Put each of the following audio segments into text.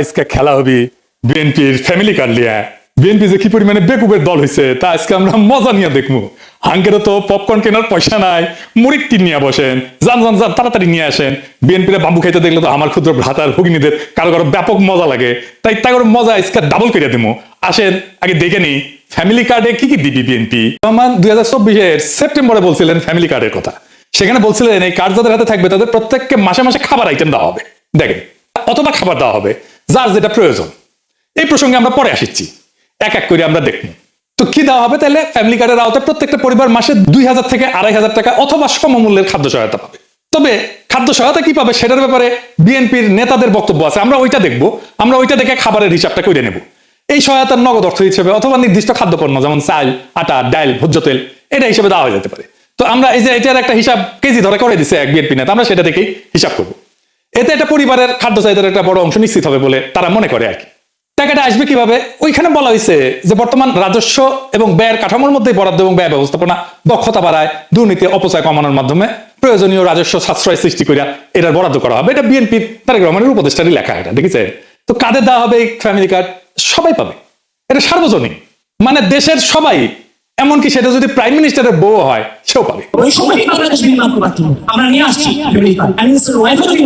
আজকে খেলা হবে বিএনপির ফ্যামিলি কার্ড লিয়া। বিএনপি যে কি পরিমাণে বেকুবের দল হয়েছে তা আজকে আমরা মজা নিয়ে দেখব হাঙ্গেরও তো পপকর্ন কেনার পয়সা নাই, মুড়ির নিয়ে বসেন, যান যান যান, তাড়াতাড়ি নিয়ে আসেন। বিএনপির বাম্বু খাইতে দেখলে তো আমার ক্ষুদ্র ভ্রাতার ভগিনীদের কারও কারও ব্যাপক মজা লাগে। তাই তা করে মজা আজকে ডাবল করে দেবো আসেন, আগে দেখে নি ফ্যামিলি কার্ডে কি কি দিবি বিএনপি? রহমান দুই হাজার চব্বিশের সেপ্টেম্বরে বলছিলেন ফ্যামিলি কার্ডের কথা। সেখানে বলছিলেন, এই কার্ড যাদের হাতে থাকবে, তাদের প্রত্যেককে মাসে মাসে খাবার আইটেম দেওয়া হবে। দেখেন অথবা খাবার দেওয়া হবে। যার যেটা প্রয়োজন। এই প্রসঙ্গে আমরা পরে আসিচ্ছি। এক এক করে আমরা দেখব। তো কি দেওয়া হবে তাহলে? ফ্যামিলি কার্ডের আওতায় প্রত্যেকটা পরিবার মাসে দুই হাজার থেকে আড়াই হাজার টাকা অথবা সমমূল্যের খাদ্য সহায়তা পাবে। তবে খাদ্য সহায়তা কি পাবে সেটার ব্যাপারে বিএনপির নেতাদের বক্তব্য আছে। আমরা ওইটা দেখব। আমরা ওইটা দেখে খাবারের হিসাবটা করে নেব। এই সহায়তার নগদ অর্থ হিসেবে অথবা নির্দিষ্ট খাদ্যপণ্য যেমন চাল, আটা, ডাল, ভোজ্য তেল, এটা হিসেবে দেওয়া হয়ে যেতে পারে। তো আমরা এই যে এটার একটা হিসাব কেজি ধরে করে দিছে এক বিএনপি নেতা, আমরা সেটা থেকেই হিসাব করব। এতে একটা পরিবারের খাদ্য চাহিদার একটা বড় অংশ নিশ্চিত হবে বলে তারা মনে করে আর কি। টাকাটা আসবে কীভাবে? ওইখানে বলা হয়েছে যে বর্তমান রাজস্ব এবং ব্যয়ের কাঠামোর মধ্যে বরাদ্দ এবং ব্যয় ব্যবস্থাপনা দক্ষতা বাড়ায়, দুর্নীতি, অপচয় কমানোর মাধ্যমে প্রয়োজনীয় রাজস্ব সাশ্রয় সৃষ্টি করিয়া এটার বরাদ্দ করা হবে। এটা বিএনপির তারেক রহমানের উপদেষ্টারই লেখা এটা দেখেছে তো কাদের দেওয়া হবে এই ফ্যামিলি কার্ড সবাই পাবে। এটা সার্বজনীন। মানে দেশের সবাই এমনকি সেটা যদি প্রাইম মিনিস্টারের বউ হয় সেও পাবে। ওই সময় বাংলাদেশ বিমান করতে আমরা নিয়ে আসছি আমি মিস্টার ওয়াইফও যদি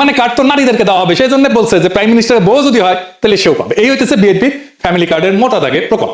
মনে কার্ড তো নারীদেরকে দেওয়া হবে সেই জন্য বলছে যে প্রাইম মিনিস্টারের বউ যদি হয় তাহলে সেও পাবে। এই হচ্ছে বিএনপির ফ্যামিলি কার্ডের মোটা দাগের প্রকল্প।